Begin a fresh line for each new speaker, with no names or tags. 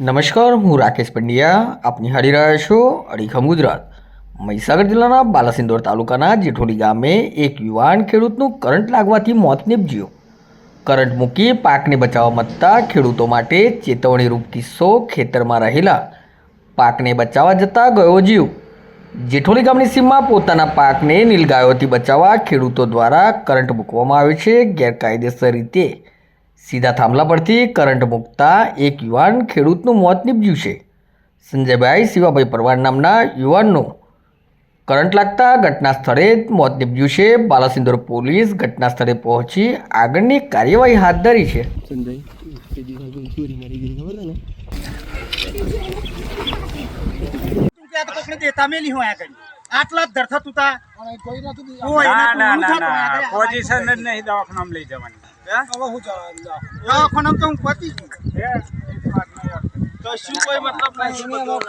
નમસ્કાર, હું રાકેશ પંડ્યા. આપ નિહાળી રહ્યા છો અડીખમ ગુજરાત. મહીસાગર જિલ્લાના બાલાસિંદોર તાલુકાના જેઠોલી ગામે એક યુવાન ખેડૂતનું કરંટ લાગવાથી મોત નીપજ્યું. કરંટ મૂકી પાકને બચાવવા મતતા ખેડૂતો માટે ચેતવણીરૂપ કિસ્સો ખેતરમાં રહેલા. પાકને બચાવવા જતા ગયો જીવ. જેઠોલી ગામની સીમમાં પોતાના પાકને નીલગાયોથી બચાવવા ખેડૂતો દ્વારા કરંટ મૂકવામાં આવે છે ગેરકાયદેસર રીતે. સીધા થાંભલા પરથી કરંટ મૂકતા એક યુવાન ખેડૂતનું મોત નીપજ્યું છે. સંજયભાઈ શિવાભાઈ પરવાર નામના યુવાનનું કરંટ લાગતા ઘટના સ્થળે જ મોત નીપજ્યું છે. બાલાસિંદોર પોલીસ ઘટના સ્થળે પહોંચી આગળની કાર્યવાહી હાથ ધરી છે.
સંજય
દેતા મેલી આગળ. આટલા જ ધરતા તું તા.
પોઝિશન જ નહીં દવાખાનામાં લઈ જવાની. હે?
દવાખાનામાં તો હું પતી. કશું કોઈ મતલબ
મને એ